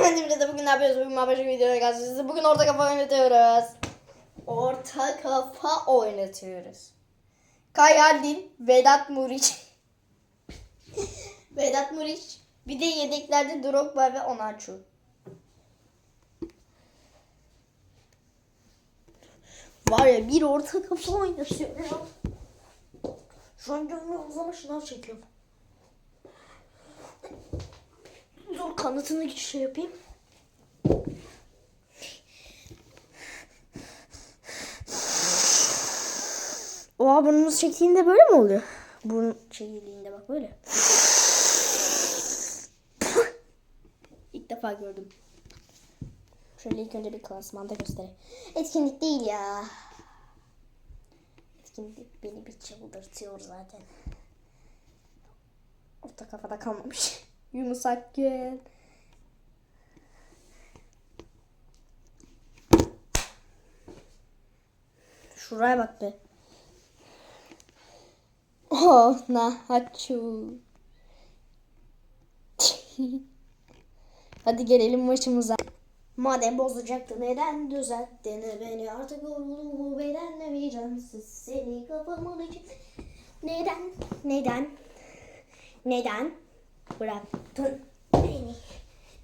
Cemre de bugün ne yapıyoruz? Bugün başka videoya karşınızda. Bugün orta kafa oynatıyoruz. Orta kafa oynatıyoruz. Kayaldin, Vedat Muriç. Vedat Muriç. Bir de yedeklerde Drogba ve Onaçu. Var ya bir orta kafa oynatıyor. Şu an görmüyoruz ama şınav çekiyorum. Dur kanıtını şey yapayım. Oha burnumuz çektiğinde böyle mi oluyor? Burun çekildiğinde bak böyle. İlk defa gördüm. Şöyle ilk önce bir klasmanda göstereyim. Etkinlik değil ya. Etkinlik beni bir çıldırtıyor zaten. Orta kafada kalmamış. Yunus Akgün. Şuraya bak be. Oh, Nahaçu. Hadi gelelim maçımıza. Madem bozacaktı neden düzelttin beni artık oğlumu bedenle vicdansız seni kafamın için neden neden neden bıraktın beni.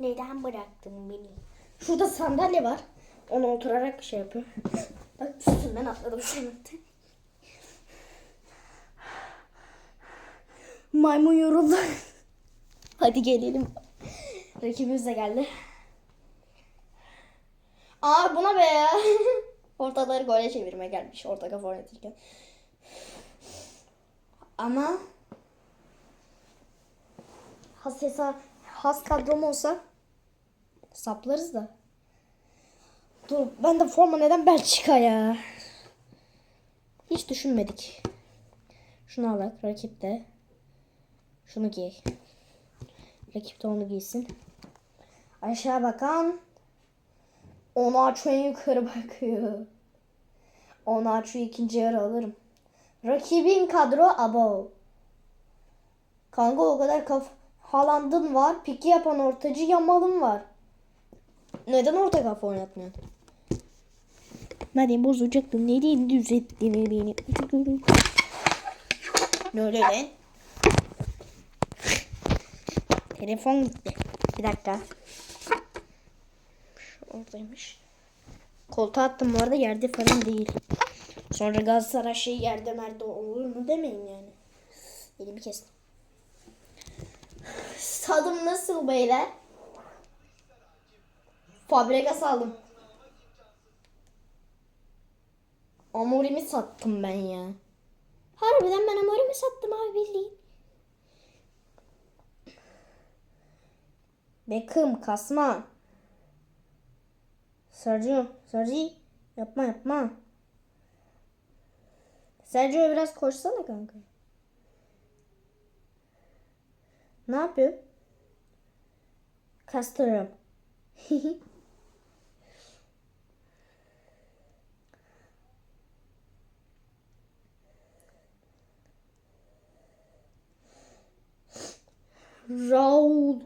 Neden bıraktın beni? Şurada sandalye var. Ona oturarak şey yapıyor bak üstünden atladım şimdi maymun yoruldu. Hadi gelelim. Rakibimiz de geldi. Aa buna be. Ortaları gole çevirme gelmiş orta kafa oynatırken. Ama has hesa has kadrom olsa saplarız da. Dur ben de forma neden Belçika ya? Hiç düşünmedik. Şunu alak rakip de. Şunu giy. Rakip de onu giysin. Aşağı bakan Onaçu en yukarı bakıyor. Onaçu ikinci yarı alırım. Rakibin kadro abo. Kanka o kadar kaf Haaland'ın var. Piki yapan ortacı Yamal'ın var. Neden orta kafa oynatmıyorsun? Madem bozacaktın neden düzelttin beni? Ne öyle lan? Telefon gitti. Bir dakika. Şu oradaymış. Koltuğa attım bu arada yerde falan değil. Sonra Galatasaray şey yerde merde olur mu demeyin yani. Elimi kestim. Tadım nasıl beyler? Fabregas aldım. Amorimi sattım ben ya. Harbiden ben amorimi sattım abi bildiğin. Beckham kasma. Sergio, Sergi yapma yapma. Sergio biraz koşsana kanka. Ne yapıyor? Kastırıyorum. Raul,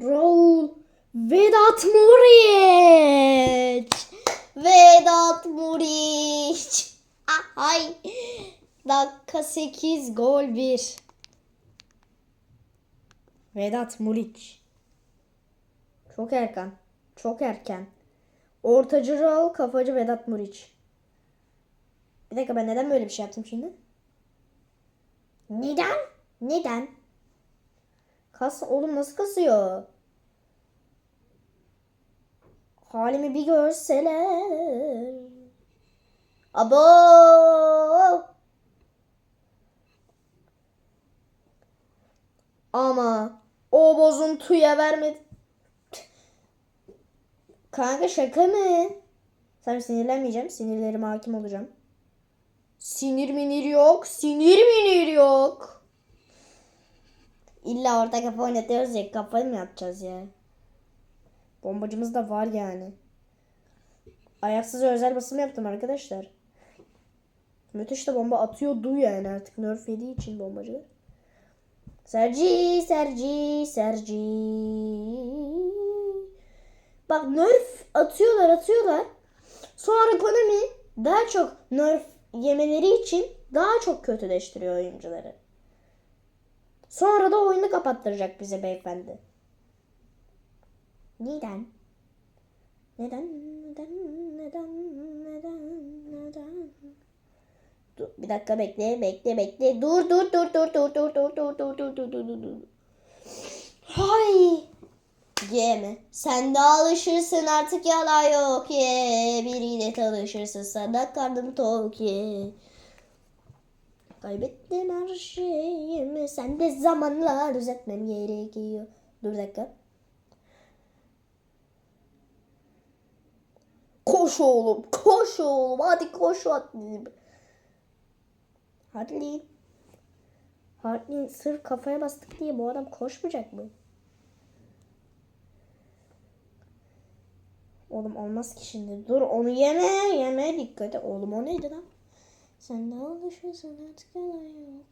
Raul, Vedat Muriç. Vedat Muriç. Ay. Dakika 8 gol 1. Vedat Muriç. Çok erken. Çok erken. Ortacı Raul, kafacı Vedat Muriç. Bir dakika ben neden böyle bir şey yaptım şimdi? Neden? Neden? Kas oğlum nasıl kasıyor? Halimi bir görseler. Abo! Ama o bozuntuya vermedi. Kanka şaka mı? Sen sinirlenmeyeceğim. Sinirlerime hakim olacağım. Sinir minir yok. Sinir minir yok. İlla orta kafa oynatıyoruz ya. Kafayı mı yapacağız ya? Bombacımız da var yani. Ayaksız özel basım yaptım arkadaşlar. Müthiş de bomba atıyordu yani artık nerf yediği için bombacı. Sergi, Sergi, Sergi. Bak nerf atıyorlar atıyorlar. Sonra Konami daha çok nerf yemeleri için daha çok kötüleştiriyor oyuncuları. Sonra da oyunu kapattıracak bize beyefendi. Neden? Neden? Neden? Neden? Dur, bir dakika bekle, bekle, bekle. Dur, dur, dur, dur, dur, dur, dur, dur, dur, dur, dur, dur, dur. Hay. Ye mi? Sen de alışırsın artık yalan yok ye. Biriyle tanışırsın sana karnım tok ye. Kaybettim her şeyimi. Sen de zamanla düzeltmem gerekiyor. Dur dakika. Koş oğlum, koş oğlum. Hadi koş hadi. Hadi. Hadi sırf kafaya bastık diye bu adam koşmayacak mı? Oğlum olmaz ki şimdi. Dur onu yeme. Yeme dikkat et. Oğlum o neydi lan? Sen de alışırsın artık yalan.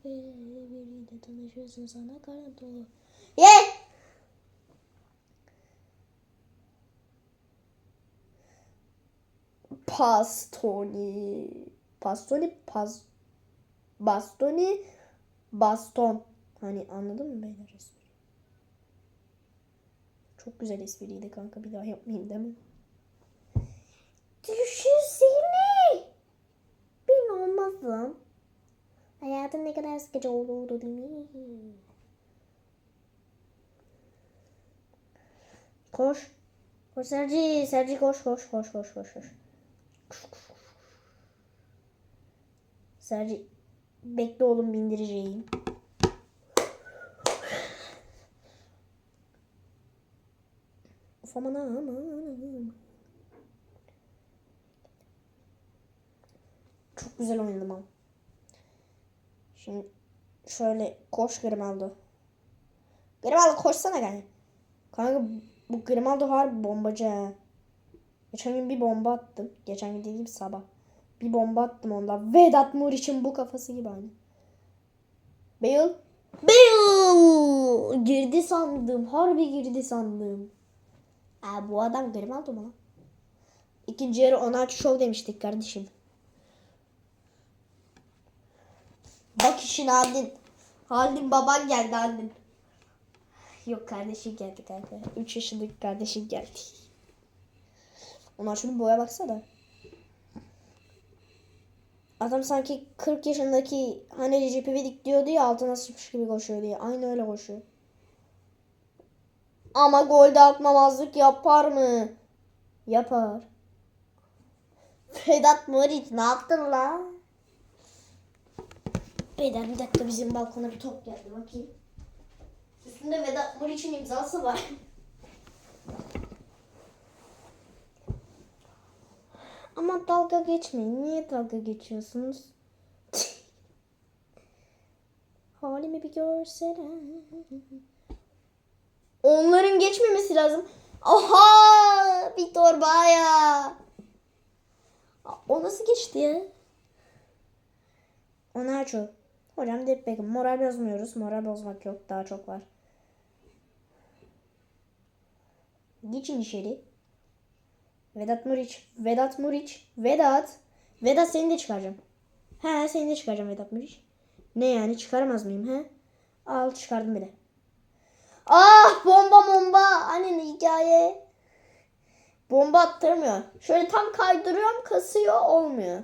Biriyle tanışırsın sana karın dolu. Ye! Pastoni. Pastoni pas bastoni baston. Hani anladın mı beyler espri? Çok güzel espriydi kanka. Bir daha yapmayayım değil mi? Düşünsene. Ben olmazdım. Hayatın ne kadar sıkıcı olurdu değil mi? Koş. Koş Serci. Serci koş koş koş koş koş koş. Serci bekle oğlum bindireceğim. Of aman aman. Çok güzel oynadım ama. Şimdi şöyle koş Grimaldo. Grimaldo koşsana gel. Kanka bu Grimaldo harbi bombacı ha. Geçen gün bir bomba attım. Geçen gün dediğim sabah. Bir bomba attım onda. Vedat Muriç'in bu kafası gibi aynı. Bale. Bale! Girdi sandım. Harbi girdi sandım. Aa, bu adam Grimaldo mu lan? İkinci yarı ona show demiştik kardeşim. Bak işin Haldin. Haldin baban geldi Haldin. Yok kardeşin geldi kanka. 3 yaşındaki kardeşin geldi. Ona şunu boya baksana. Adam sanki 40 yaşındaki hani Recep İvedik diyordu ya altına sıçmış gibi koşuyor diye. Aynı öyle koşuyor. Ama golde atmamazlık yapar mı? Yapar. Vedat Muriç ne yaptın la? Beyler bir dakika bizim balkona bir top geldi bakayım. Üstünde Vedat Muriç'in imzası var. Ama dalga geçmeyin. Niye dalga geçiyorsunuz? Halimi bir görsene. Onların geçmemesi lazım. Oha! Bir torbaya. O nasıl geçti ya? Onlar çok. Hocam Deep Beckham. Moral bozmuyoruz. Moral bozmak yok. Daha çok var. Geçin içeri. Vedat Muriç. Vedat Muriç. Vedat. Vedat seni de çıkaracağım. He seni de çıkaracağım Vedat Muriç. Ne yani çıkaramaz mıyım he? Al çıkardım bile. Ah bomba bomba. Hani hikaye. Bomba attırmıyor. Şöyle tam kaydırıyorum kasıyor olmuyor.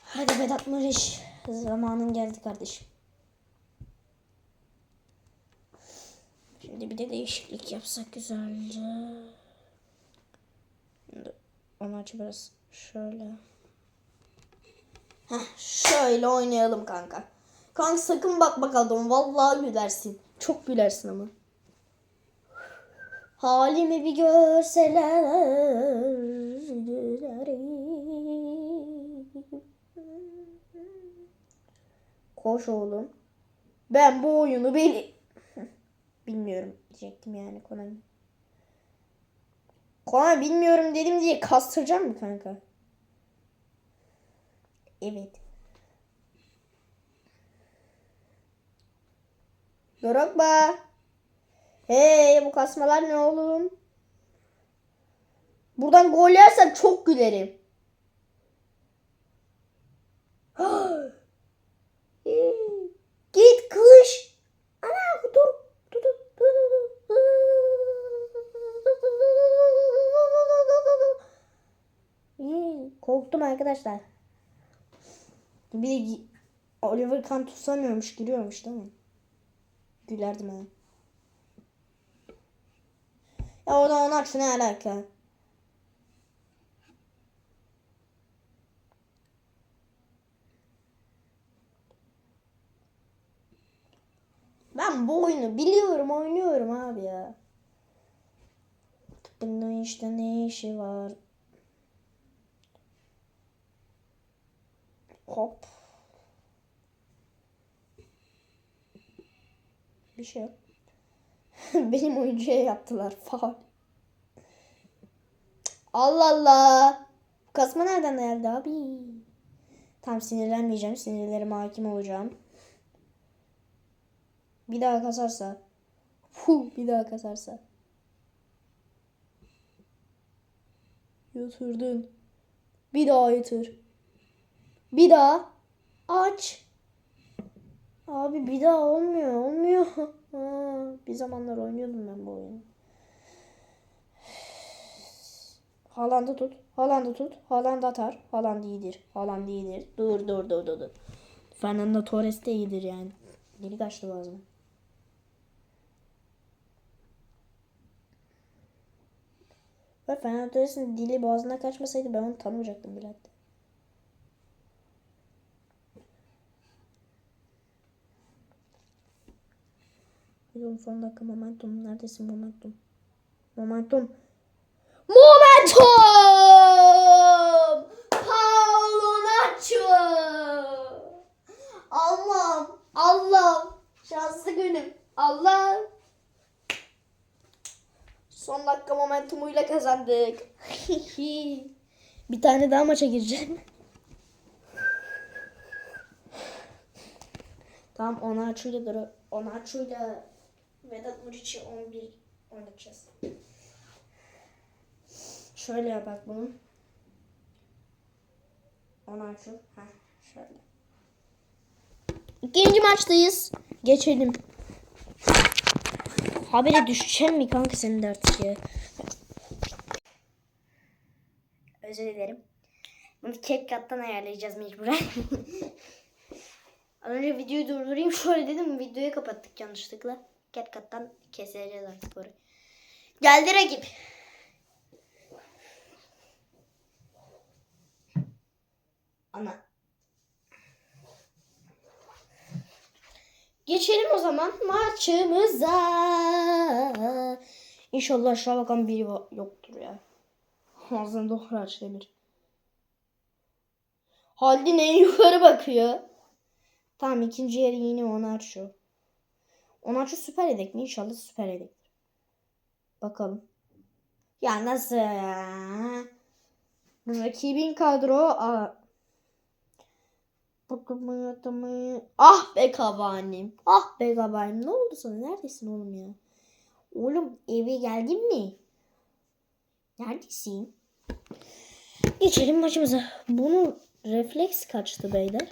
Hadi Vedat Muriç. Zamanın geldi kardeşim. Şimdi bir de değişiklik yapsak güzelce. Şimdi onu aç biraz şöyle. Heh, şöyle oynayalım kanka. Kanka sakın bak bakalım. Vallahi gülersin. Çok gülersin ama. Halimi bir görseler. Koş oğlum. Ben bu oyunu bili... Bilmiyorum diyecektim yani Konami. Konami bilmiyorum dedim diye kastıracağım mı kanka? Evet. Drogba. Hey bu kasmalar ne oğlum? Buradan gol yersem çok gülerim. Git kış. Ana dur. Dur dur dur dur. İyi, Korktum arkadaşlar. Bir Oliver Kahn tutamıyormuş, giriyormuş değil mi? Gülerdim ha. Ya orada onu aç ne alaka? Ben bu oyunu biliyorum, oynuyorum abi ya. Bunun işte ne işi var? Hop. Bir şey yok. Benim oyuncuya yaptılar. Faul. Allah Allah. Bu kasma nereden geldi abi? Tam sinirlenmeyeceğim. Sinirlerime hakim olacağım. Bir daha kasarsa. Fu, bir daha kasarsa. Yatırdın. Bir daha yatır. Bir daha aç. Abi bir daha olmuyor, olmuyor. Bir zamanlar oynuyordum ben bu oyunu. Haaland'ı tut, Haaland'ı tut, Haaland atar. Haaland iyidir, Haaland iyidir. Dur, dur, dur, dur, dur. Fernando Torres de iyidir yani. Deli kaçtı bazen. Ve Fernando Torres'in dili boğazına kaçmasaydı ben onu tanımayacaktım bile hatta. Biliyorum son dakika momentum. Neredesin momentum? Momentum. Momentum! Paulo Nacho! Allah'ım, Allah'ım. Şanslı günüm. Allah'ım. Son dakika momentumuyla kazandık. Bir tane daha maça gireceğim. Tamam Onaçu'yla. Onaçu'yla Vedat Muriç'i 11 oynatacağız. Şöyle yapak bunu. Onaçu. Heh, şöyle. İkinci maçtayız. Geçelim. Habere düşeceğim mi kanka senin de artık ya? Özür dilerim. Bunu CapCut'tan ayarlayacağız mecburen. Az önce videoyu durdurayım şöyle dedim videoyu kapattık yanlışlıkla. CapCut'tan keseceğiz artık orayı. Geldi rakip. Ana. Geçelim o zaman maçımıza. İnşallah aşağı bakan biri yoktur ya. Ağzını doğru aç demir. Haldin en yukarı bakıyor. Tamam ikinci yeri yine Onarço. Onarço süper yedek mi? İnşallah süper yedektir. Bakalım. Ya nasıl? Rakibin kadro a Bakımı yatımı. Ah be kabahanem. Ah be kabahanem. Ne oldu sana? Neredesin oğlum ya? Oğlum eve geldin mi? Neredesin? Geçelim maçımıza. Bunu refleks kaçtı beyler?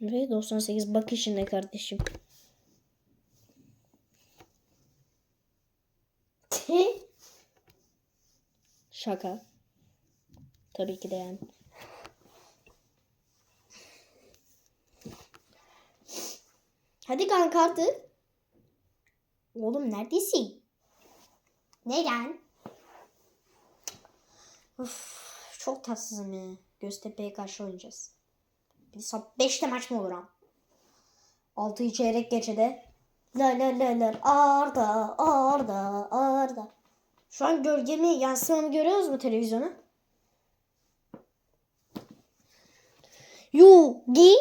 Ve 98 bak işine kardeşim. Şaka. Tabii ki de yani. Hadi kanka artık. Oğlum neredesin? Neden? Uf, çok tatsızım ya. Göztepe'ye karşı oynayacağız. Saat 5'te maç mı olur ha? 6 çeyrek geçede. La la la la Arda Arda Arda. Şu an gölgemi yansımamı görüyoruz mu televizyona? Yugi.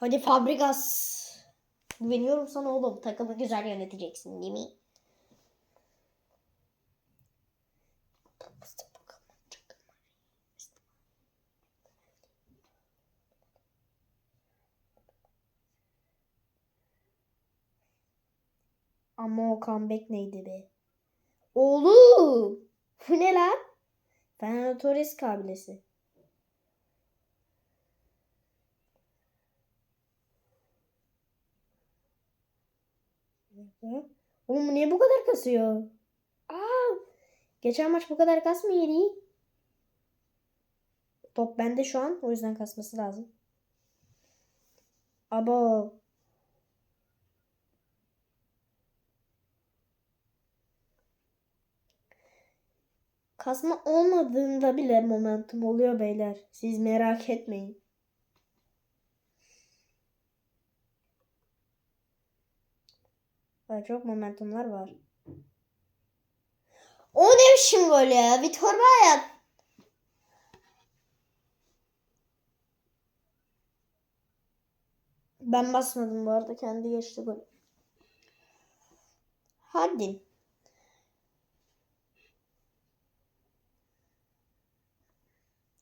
Hadi Fabregas. Güveniyorum sana oğlum. Takımı güzel yöneteceksin değil mi? Ama o comeback neydi be? Oğlum. Bu ne lan? Fernando Torres kabilesi. Oğlum niye bu kadar kasıyor? Aa, geçen maç bu kadar kasmıyordu. Top bende şu an. O yüzden kasması lazım. Abo. Kasma olmadığında bile momentum oluyor beyler. Siz merak etmeyin. Var, çok momentumlar var. O ne biçim gol ya? Bir torba hayat. Ben basmadım bu arada. Kendi geçti gol. Hadi.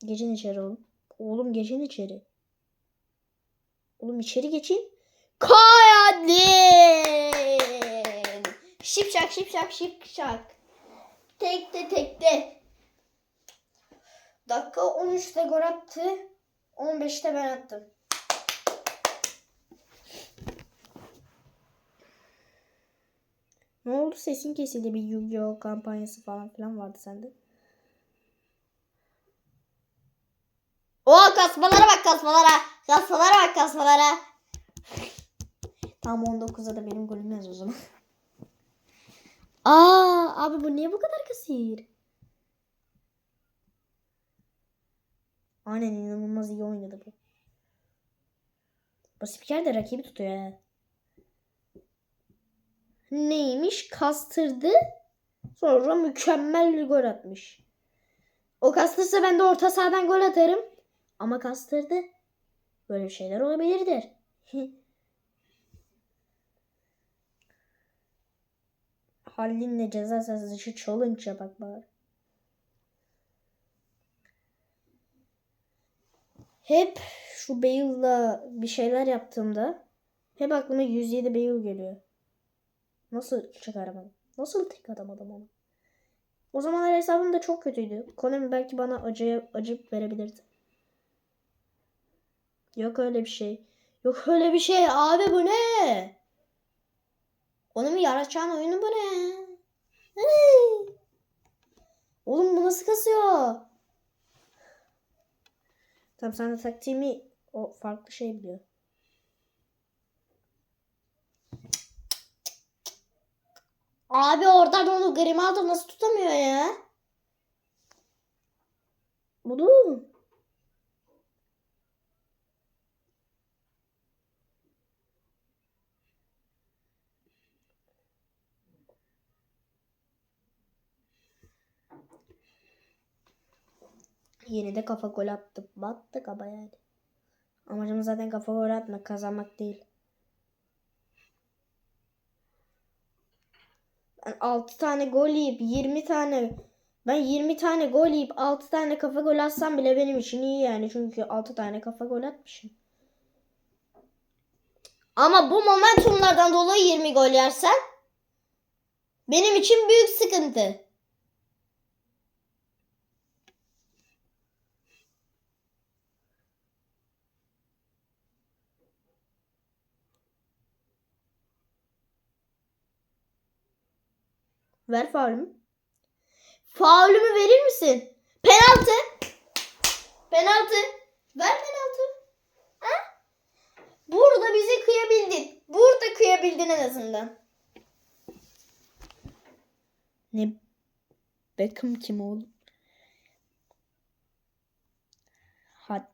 Geçin içeri oğlum. Oğlum geçin içeri. Oğlum içeri geçin. Kayadin. Şipşak şipşak şipşak. Tekte tekte. Dakika 13'te gol attı. 15'te ben attım. Ne oldu sesin kesildi bir Yu-Gi-Oh kampanyası falan filan vardı sende. O kasmalara bak kasmalara. Kasmalara bak kasmalara. Tam 19'da da benim golüm yaz o zaman. Aa abi bu niye bu kadar kasir? Aynen inanılmaz iyi oynadı bu. Bu spiker de rakibi tutuyor ya. Neymiş? Kastırdı. Sonra mükemmel bir gol atmış. O kastırsa ben de orta sahadan gol atarım. Ama kastırdı. Böyle şeyler olabilirdir. Hallinle ceza dışı challenge yapak bari. Hep şu Bale'la bir şeyler yaptığımda hep aklıma 107 Bale geliyor. Nasıl çıkaramadım? Nasıl tek atamadım onu? O zamanlar hesabım da çok kötüydü. Konami belki bana acıya acıp verebilirdi. Yok öyle bir şey. Yok öyle bir şey. Abi bu ne? Konami yaratacağın oyunu bu ne? Oğlum bu nasıl kasıyor? Tamam sen de taktiğimi o farklı şey biliyor. Abi oradan onu Grimaldo nasıl tutamıyor ya? Oğlum. Yeni de kafa gol attı. Battık ama yani. Amacımız zaten kafa gol atmak, kazanmak değil. Ben 6 tane gol yiyip 20 tane ben 20 tane gol yiyip 6 tane kafa gol atsam bile benim için iyi yani. Çünkü 6 tane kafa gol atmışım. Ama bu momentumlardan dolayı 20 gol yersen benim için büyük sıkıntı. Ver faulümü. Faulümü verir misin? Penaltı. Penaltı. Ver penaltı. Ha? Burada bizi kıyabildin. Burada kıyabildin en azından. Ne? Beckham kim oğlum? Hadi.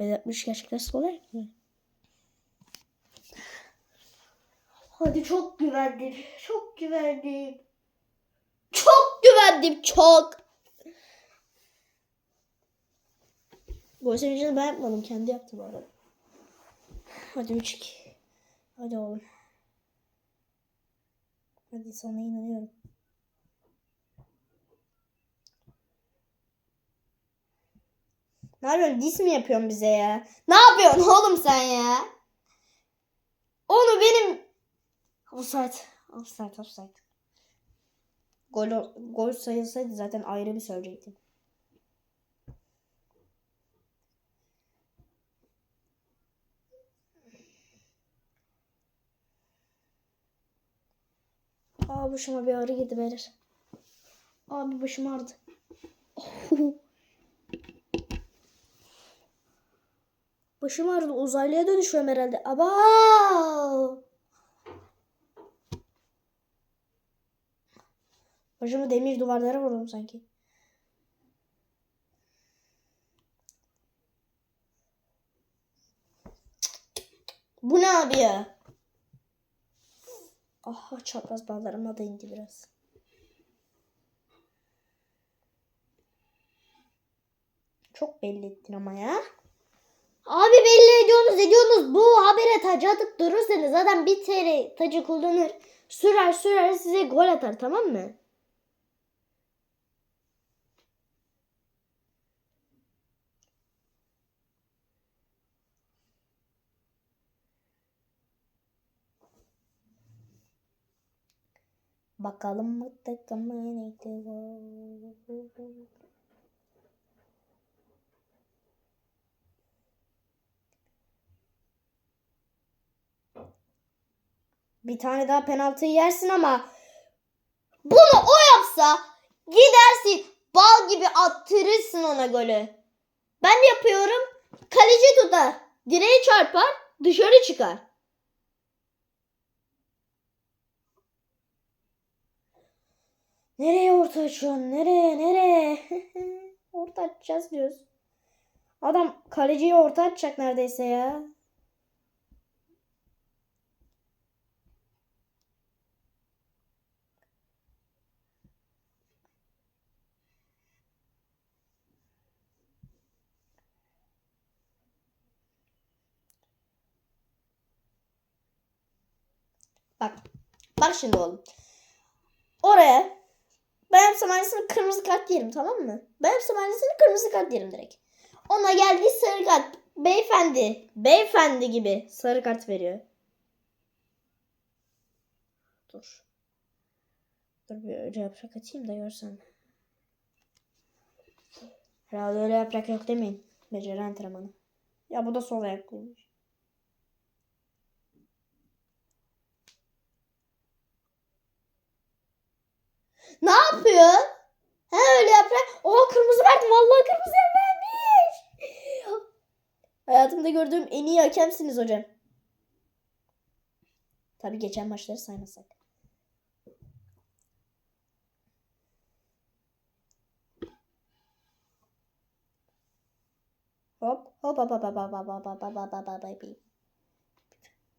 Vedat Muriç gerçekten skolar mı? Hadi çok güvendim. Çok güvendim. Çok güvendim. Çok. Gol sevincini ben yapmadım. Kendi yaptı bu arada. Hadi 3-2. Hadi oğlum. Hadi sana inanıyorum. Ne yapıyorsun? Dis mi yapıyorsun bize ya? Ne yapıyorsun oğlum sen ya? Onu benim... Offside. Offside. Offside. Gol, gol sayılsaydı zaten ayrı bir söyleyecektim. Aa başıma bir ağrı girdi beyler. Abi başım ağrıdı. Başım ağrıdı. Uzaylıya dönüşüyorum herhalde. Aba! Başımı demir duvarlara vurdum sanki. Bu ne abi ya? Aha çapraz bağlarıma da indi biraz. Çok belli ettin ama ya. Abi belli ediyorsunuz ediyorsunuz. Bu habere tacı atıp durursanız zaten bir TL tacı kullanır. Sürer sürer size gol atar tamam mı? Bakalım mı takımın neydi Bir tane daha penaltıyı yersin ama bunu o yapsa gidersin bal gibi attırırsın ona golü. Ben yapıyorum kaleci tutar. Direğe çarpar dışarı çıkar. Nereye orta açıyorsun? Nereye? Nereye? orta açacağız diyoruz. Adam kaleciyi orta açacak neredeyse ya. Bak. Bak şimdi oğlum. Oraya ben yapsam aynısını kırmızı kart yerim tamam mı? Ben yapsam aynısını kırmızı kart yerim direkt. Ona geldi sarı kart. Beyefendi. Beyefendi gibi sarı kart veriyor. Dur. Dur bir öyle yaprak atayım da görsen. Herhalde öyle yaprak yok demeyin. Beceri antrenmanı. Ya bu da sol ayaklıymış. Ne yapıyor? Ha öyle yaprak. Oha kırmızı verdi. Vallahi kırmızı vermiş. Hayatımda gördüğüm en iyi hakemsiniz hocam. Tabii geçen maçları saymasak. Hop hop hop hop hop hop hop hop hop hop hop hop hop.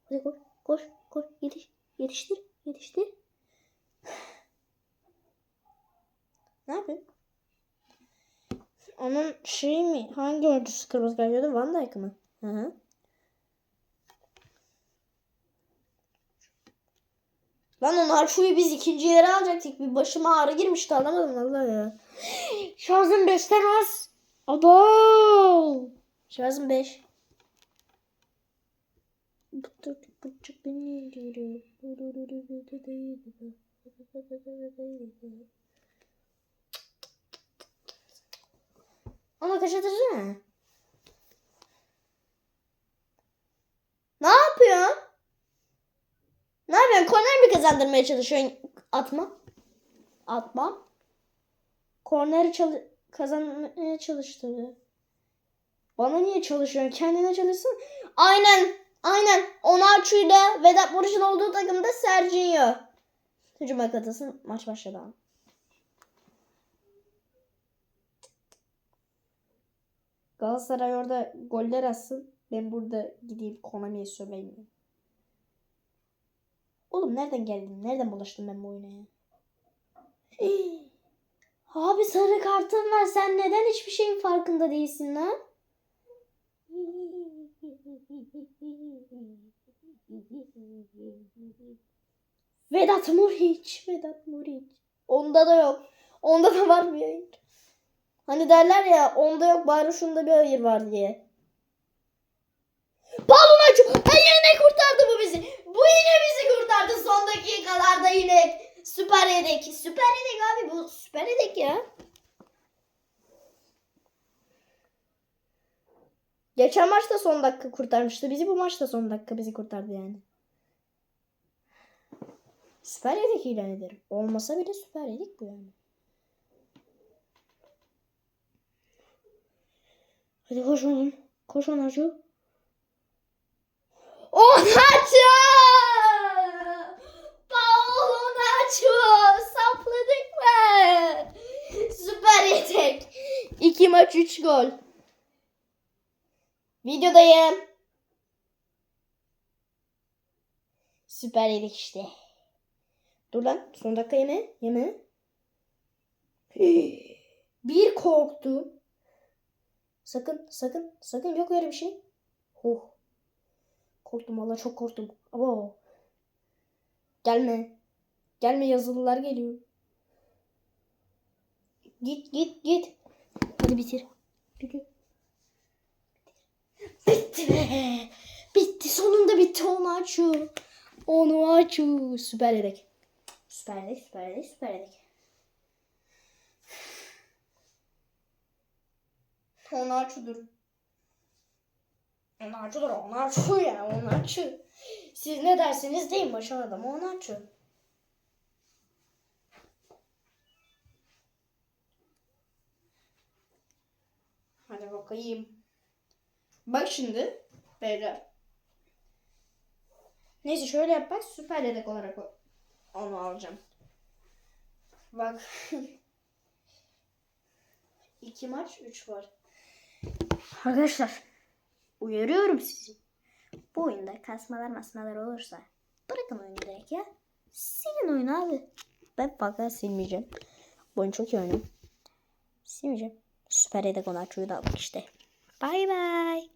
Hadi koş koş koş yetiş yetiştir yetiştir. Ne yapayım? Onun şeyi mi? Hangi oyuncusu kırmızı kart gördü? Van Dijk mı? Hı hı. Lan onun Harşu'yu biz ikinci yere alacaktık. Bir başıma ağrı girmişti alamadım vallahi ya. Şarjım 5'ten az. Abo. Şarjım 5. Bıçak beni Ama kaçatırsana. Ne yapıyorsun? Ne yapıyorsun? Korner mi kazandırmaya çalışıyorsun? Atma. Atma. Korneri çalı kazanmaya çalıştırdı. Bana niye çalışıyorsun? Kendine çalışsın. Aynen. Aynen. Onaçu'yla Vedat Muriç'in olduğu takımda Serginho. Hücuma katılsın. Maç başladı. Galatasaray orada goller atsın. Ben burada gideyim Konami'ye söveyim. Oğlum nereden geldin? Nereden bulaştım ben bu oyuna ya? Abi sarı kartın var. Sen neden hiçbir şeyin farkında değilsin lan? Vedat Muriç. Vedat Muriç. Onda da yok. Onda da var bir yayın. Hani derler ya onda yok bari şunda bir hayır var diye. Palunaço! Ha yine kurtardı bu bizi. Bu yine bizi kurtardı son dakikalarda yine. Süper yedek. Süper yedek abi bu süper yedek ya. Geçen maçta son dakika kurtarmıştı. Bizi bu maçta son dakika bizi kurtardı yani. Süper yedek ilan ederim. Olmasa bile süper yedek bu yani. Hadi koş oğlum. Koş Onarcu. Onarcu! Paolo Onarcu! Sapladık mı? Süper yedek. 2 maç 3 gol. Videodayım. Süper yedik işte. Dur lan. Son dakika yeme. Yeme. Bir korktum. Sakın sakın sakın yok öyle bir şey. Oh. Korktum valla çok korktum. Abo. Gelme. Gelme yazılılar geliyor. Git git git. Hadi bitir. Bitir. Bitti be. Bitti. Sonunda bitti. Onu açıyor. Onu açıyor. Süper yedek. Süper yedek. Süper yedek. Süper yedek. Onu açıyor. Onu açıyor. Onu açıyor ya. Onu açıyor. Siz ne dersiniz deyin başan adamı. Açıyor. Hadi bakayım. Bak şimdi beyler. Neyse şöyle yap bak süper yedek olarak onu alacağım. Bak. İki maç üç var. Arkadaşlar uyarıyorum sizi. Bu oyunda kasmalar masmalar olursa bırakın oyunu direkt ya. Silin oyunu abi. Ben fakat silmeyeceğim. Bu oyun çok iyi oyun. Silmeyeceğim. Süper yedek olan çocuğu da işte. Bay bay.